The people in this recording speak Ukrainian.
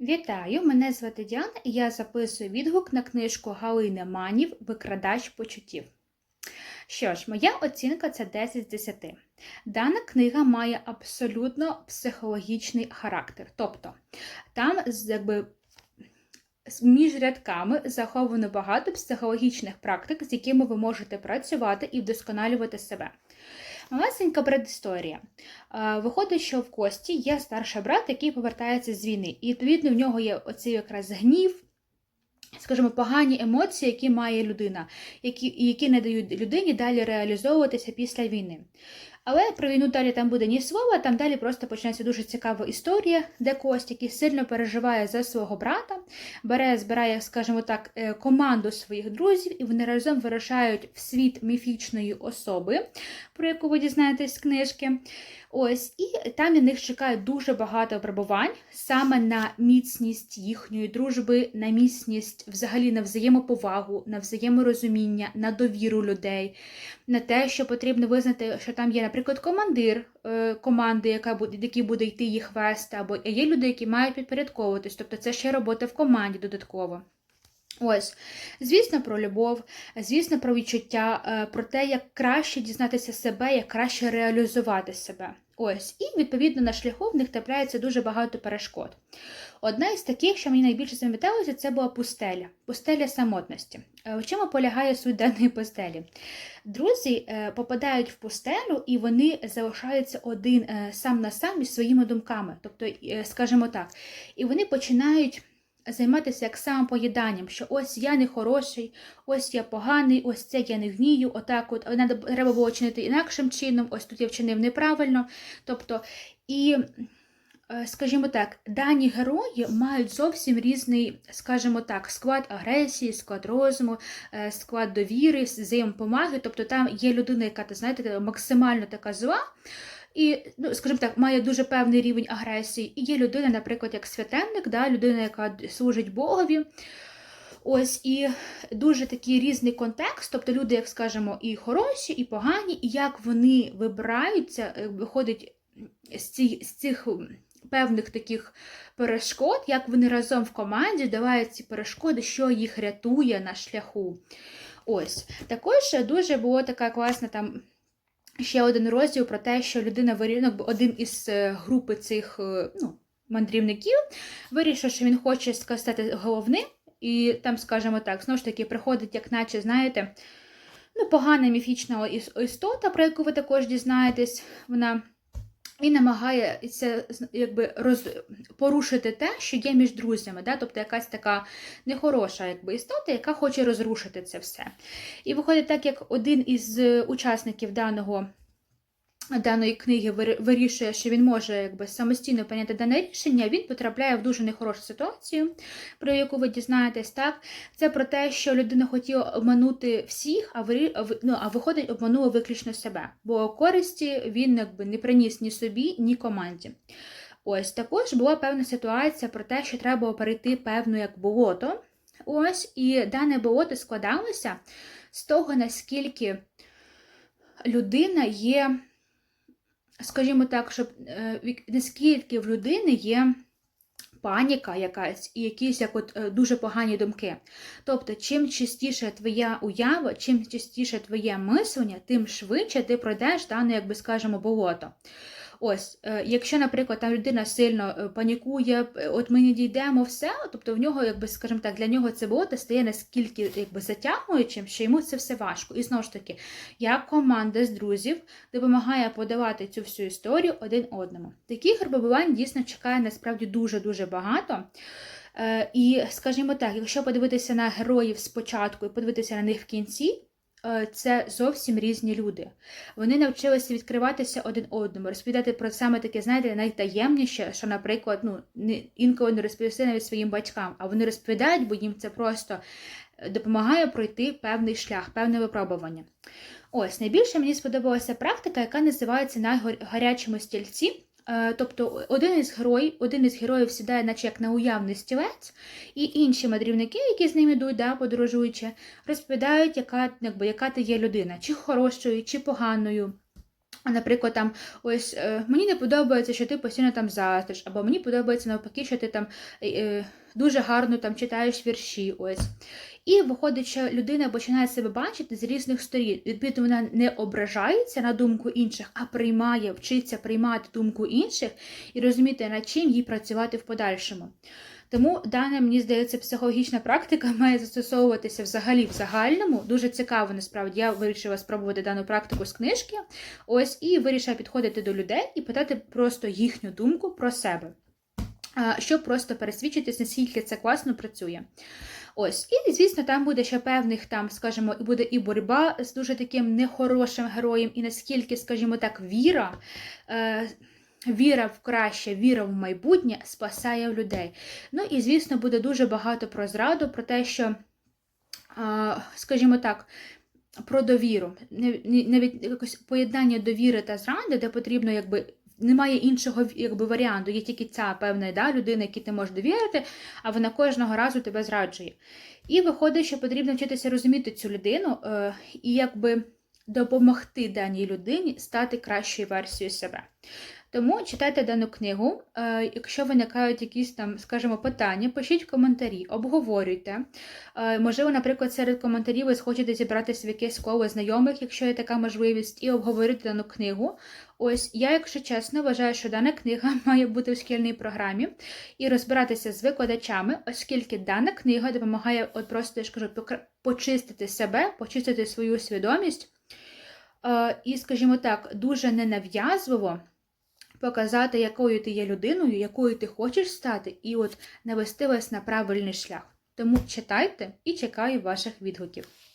Вітаю! Мене звати Діана і я записую відгук на книжку Галини Манів Викрадач почуттів. Що ж, моя оцінка це 10 з 10. Дана книга має абсолютно психологічний характер. Тобто, там якби. Між рядками заховано багато психологічних практик, з якими ви можете працювати і вдосконалювати себе. Малесенька предісторія. Е, Виходить, що в Кості є старший брат, який повертається з війни. І відповідно в нього є оцей якраз гнів, скажімо, погані емоції, які має людина, які, які не дають людині далі реалізовуватися після війни. Але про війну далі там буде ні слова, там далі просто почнеться дуже цікава історія, де Кость, який сильно переживає за свого брата, бере, збирає, скажімо так, е, команду своїх друзів, і вони разом вирушають в світ міфічної особи, про яку ви дізнаєтесь з книжки. Ось, і там на них чекає дуже багато випробувань саме на міцність їхньої дружби, на міцність взагалі на взаємоповагу, на взаєморозуміння, на довіру людей, на те, що потрібно визнати, що там є, наприклад, командир е, команди, яка буде, який буде йти їх вести, або є люди, які мають підпорядковуватись. Тобто це ще робота в команді додатково. Ось, звісно, про любов, звісно, про відчуття, е, про те, як краще дізнатися себе, як краще реалізувати себе. Ось, і відповідно на шляху в них трапляється дуже багато перешкод. Одна із таких, що мені найбільше запам'яталося, це була пустеля, пустеля самотності. Е, В чому полягає суть даної пустелі? Друзі е, попадають в пустелю і вони залишаються один е, сам на сам із своїми думками. Тобто, скажімо так, і вони починають займатися як самопоїданням, що ось я не хороший, ось я поганий, ось це я не вмію, отак от треба було чинити інакшим чином, ось тут я вчинив неправильно. Тобто, і, е, скажімо так, дані герої мають зовсім різний, скажімо так, склад агресії, склад розуму, е, склад довіри, взаємопомаги. Тобто там є людина, яка, ти знаєте, максимально така зла. І, ну, скажімо так, має дуже певний рівень агресії. І є людина, наприклад, як святенник, да, людина, яка служить Богові. Ось і дуже такий різний контекст, тобто люди, як скажемо, і хороші, і погані, і як вони вибираються, е, виходить з, ці, з цих певних таких перешкод, як вони разом в команді долають ці перешкоди, що їх рятує на шляху. Ось також дуже було така класна там. Ще один розділ про те, що людина вирішила, один із е, групи цих е, ну, мандрівників вирішив, що він хоче стати головним, і там, скажімо так, знову ж таки, приходить, як наче, знаєте, ну, погана міфічна істота, про яку ви також дізнаєтесь, вона і намагається якби, роз... порушити те, що є між друзями, да? тобто якась така нехороша якби, істота, яка хоче розрушити це все. І виходить так, як один із е, учасників даного. Даної книги вирішує, що він може якби самостійно прийняти дане рішення, він потрапляє в дуже нехорошу ситуацію, про яку ви дізнаєтесь. Так, це про те, що людина хотіла обманути всіх, а вирі... ну, а виходить, обманула виключно себе. Бо користі він якби не приніс ні собі, ні команді. Ось також була певна ситуація про те, що треба перейти певну як болото. Ось, і дане болото складалося з того, наскільки людина є, скажімо так, щоб е, наскільки в людини є паніка якась і якісь як от е, дуже погані думки. Тобто, чим частіше твоя уява, чим частіше твоє мислення, тим швидше ти пройдеш дане, як би скажемо, болото. Ось, е, якщо, наприклад, там людина сильно е, панікує, е, от ми не дійдемо все, тобто в нього, якби, скажімо так, для нього це болото стає наскільки якби затягуючим, що йому це все важко. І знову ж таки, як команда з друзів допомагає подавати цю всю історію один одному. Таких випробувань дійсно чекає насправді дуже-дуже багато. І, скажімо так, якщо подивитися на героїв спочатку і подивитися на них в кінці, це зовсім різні люди. Вони навчилися відкриватися один одному, розповідати про саме таке, знаєте, найтаємніше, що, наприклад, ну, не, інколи не розповісти навіть своїм батькам, а вони розповідають, бо їм це просто е, допомагає пройти певний шлях, певне випробування. Ось найбільше мені сподобалася практика, яка називається на стільці. Е, Тобто один із героїв, один із героїв сідає, наче як на уявний стілець, і інші мандрівники, які з ним йдуть, да, подорожуючи, розповідають, яка, якби, яка ти є людина, чи хорошою, чи поганою. Наприклад, там ось е, мені не подобається, що ти постійно там заздриш, або мені подобається навпаки, що ти там е, дуже гарно там читаєш вірші. Ось. І виходить, що людина починає себе бачити з різних сторін. Відповідно, вона не ображається на думку інших, а приймає, вчиться приймати думку інших і розуміти, над чим їй працювати в подальшому. Тому дана, мені здається, психологічна практика має застосовуватися взагалі в загальному. Дуже цікаво, насправді. Я вирішила спробувати дану практику з книжки. Ось і вирішила підходити до людей і питати просто їхню думку про себе, щоб просто пересвідчитись, наскільки це класно працює. Ось, і звісно, там буде ще певних там, скажімо, і буде і боротьба з дуже таким нехорошим героєм, і наскільки, скажімо так, віра. Е, Віра в краще, віра в майбутнє спасає людей. Ну і, звісно, буде дуже багато про зраду, про те, що, скажімо так, про довіру. Навіть якось поєднання довіри та зради, де потрібно, якби. Немає іншого якби, варіанту, є тільки ця певна да, людина, якій ти можеш довірити, а вона кожного разу тебе зраджує. І виходить, що потрібно вчитися розуміти цю людину е, і якби допомогти даній людині стати кращою версією себе. Тому читайте дану книгу. Е, Якщо виникають якісь там, скажімо, питання, пишіть в коментарі, обговорюйте. Е, Можливо, наприклад, серед коментарів ви схочете зібратися в якесь коло знайомих, якщо є така можливість, і обговорити дану книгу. Ось я, якщо чесно, вважаю, що дана книга має бути в шкільній програмі і розбиратися з викладачами, оскільки дана книга допомагає, от просто я ж кажу, почистити себе, почистити свою свідомість. І, скажімо так, дуже ненав'язливо показати, якою ти є людиною, якою ти хочеш стати, і от навести вас на правильний шлях. Тому читайте і чекаю ваших відгуків.